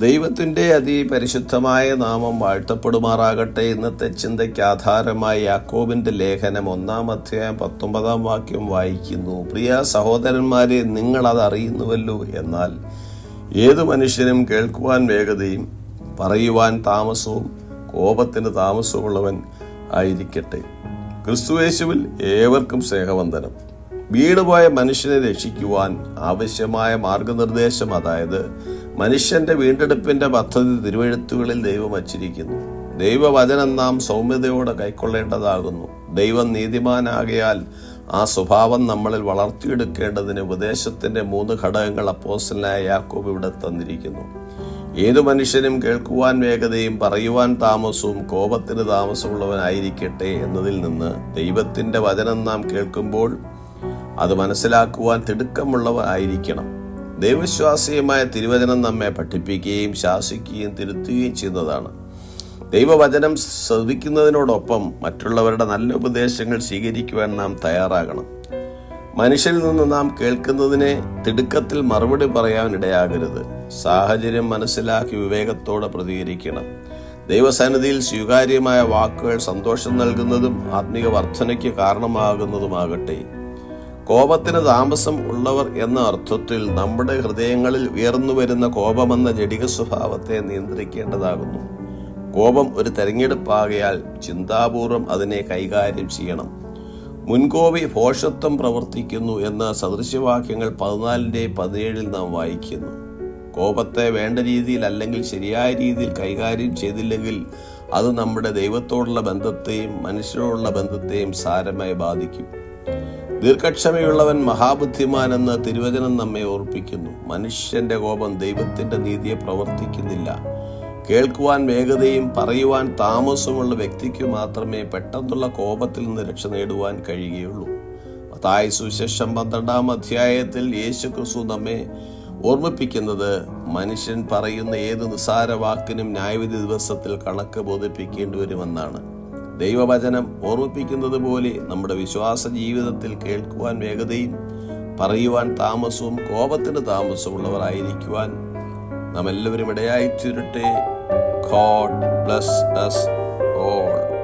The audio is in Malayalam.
ദൈവത്തിന്റെ അതിപരിശുദ്ധമായ നാമം വാഴ്ത്തപ്പെടുമാറാകട്ടെ. ഇന്നത്തെ ചിന്തയ്ക്ക് ആധാരമായി യാക്കോബിന്റെ ലേഖനം ഒന്നാം അധ്യായം പത്തൊമ്പതാം വാക്യം വായിക്കുന്നു. പ്രിയ സഹോദരന്മാരെ നിങ്ങൾ അത് അറിയുന്നുവല്ലോ. എന്നാൽ ഏതു മനുഷ്യനും കേൾക്കുവാൻ വേഗതയും പറയുവാൻ താമസവും കോപത്തിന് താമസമുള്ളവൻ ആയിരിക്കട്ടെ. ക്രിസ്തുവേശുവിൽ ഏവർക്കും സ്നേഹവന്ദനം. വീണുപോയ മനുഷ്യനെ രക്ഷിക്കുവാൻ ആവശ്യമായ മാർഗനിർദ്ദേശം അതായത് മനുഷ്യന്റെ വീണ്ടെടുപ്പിന്റെ പദ്ധതി തിരുവഴുത്തുകളിൽ ദൈവം വച്ചിരിക്കുന്നു. ദൈവവചനം നാം സൗമ്യതയോടെ കൈക്കൊള്ളേണ്ടതാകുന്നു. ദൈവം നീതിമാനാകയാൽ ആ സ്വഭാവം നമ്മളിൽ വളർത്തിയെടുക്കേണ്ടതിന് ഉപദേശത്തിന്റെ മൂന്ന് ഘടകങ്ങൾ അപ്പോസ്റ്റലായ യാക്കോബ് ഇവിടെ തന്നിരിക്കുന്നു. ഏതു മനുഷ്യനും കേൾക്കുവാൻ വേഗതയും പറയുവാൻ താമസവും കോപത്തിന് താമസമുള്ളവനായിരിക്കട്ടെ എന്നതിൽ നിന്ന് ദൈവത്തിന്റെ വചനം നാം കേൾക്കുമ്പോൾ അത് മനസ്സിലാക്കുവാൻ തിടുക്കമുള്ളവരായിരിക്കണം. ദൈവവിശ്വാസീയമായ തിരുവചനം നമ്മെ പഠിപ്പിക്കുകയും ശാസിക്കുകയും തിരുത്തുകയും ചെയ്യുന്നതാണ്. ദൈവവചനം ശ്രദ്ധിക്കുന്നതിനോടൊപ്പം മറ്റുള്ളവരുടെ നല്ല ഉപദേശങ്ങൾ സ്വീകരിക്കുവാൻ നാം തയ്യാറാകണം. മനുഷ്യരിൽ നിന്ന് നാം കേൾക്കുന്നതിനെ തിടുക്കത്തിൽ മറുപടി പറയാൻ ഇടയാകരുത്. സാഹചര്യം മനസ്സിലാക്കി വിവേകത്തോടെ പ്രതികരിക്കണം. ദൈവസന്നിധിയിൽ സ്വീകാര്യമായ വാക്കുകൾ സന്തോഷം നൽകുന്നതും ആത്മീക വർധനയ്ക്ക് കാരണമാകുന്നതുമാകട്ടെ. കോപത്തിന് താമസം ഉള്ളവർ എന്ന അർത്ഥത്തിൽ നമ്മുടെ ഹൃദയങ്ങളിൽ ഉയർന്നു വരുന്ന കോപമെന്ന ജടിക സ്വഭാവത്തെ നിയന്ത്രിക്കേണ്ടതാകുന്നു. കോപം ഒരു തെരഞ്ഞെടുപ്പാകയാൽ ചിന്താപൂർവം അതിനെ കൈകാര്യം ചെയ്യണം. മുൻകോപി ഭോഷത്വം പ്രവർത്തിക്കുന്നു എന്ന സദൃശ്യവാക്യങ്ങൾ പതിനാലിന്റെ പതിനേഴിൽ നാം വായിക്കുന്നു. കോപത്തെ വേണ്ട രീതിയിൽ അല്ലെങ്കിൽ ശരിയായ രീതിയിൽ കൈകാര്യം ചെയ്തില്ലെങ്കിൽ അത് നമ്മുടെ ദൈവത്തോടുള്ള ബന്ധത്തെയും മനുഷ്യരോടുള്ള ബന്ധത്തെയും സാരമായി ബാധിക്കും. ദീർഘക്ഷമയുള്ളവൻ മഹാബുദ്ധിമാൻ എന്ന് തിരുവചനം നമ്മെ ഓർപ്പിക്കുന്നു. മനുഷ്യന്റെ കോപം ദൈവത്തിന്റെ നീതിയെ പ്രവർത്തിക്കുന്നില്ല. കേൾക്കുവാൻ വേഗതയും പറയുവാൻ താമസമുള്ള വ്യക്തിക്ക് മാത്രമേ പെട്ടെന്നുള്ള കോപത്തിൽ നിന്ന് രക്ഷ നേടുവാൻ കഴിയുകയുള്ളൂ. അതായ സുശേഷം പന്ത്രണ്ടാം അധ്യായത്തിൽ യേശു ക്രിസ്തു നമ്മെ ഓർമ്മിപ്പിക്കുന്നത് മനുഷ്യൻ പറയുന്ന ഏത് നിസാര വാക്കിനും ന്യായവിധി ദിവസത്തിൽ കണക്ക് ബോധിപ്പിക്കേണ്ടി വരുമെന്നാണ്. ദൈവവചനം ഓർമ്മിപ്പിക്കുന്നത് പോലെ നമ്മുടെ വിശ്വാസ ജീവിതത്തിൽ കേൾക്കുവാൻ വേഗതയും പറയുവാൻ താമസവും കോപത്തിന് താമസമുള്ളവരായിരിക്കുവാൻ നാം എല്ലാവരും ഇടയായി ചുരുട്ടെ ഗോഡ് ബ്ലസ് all.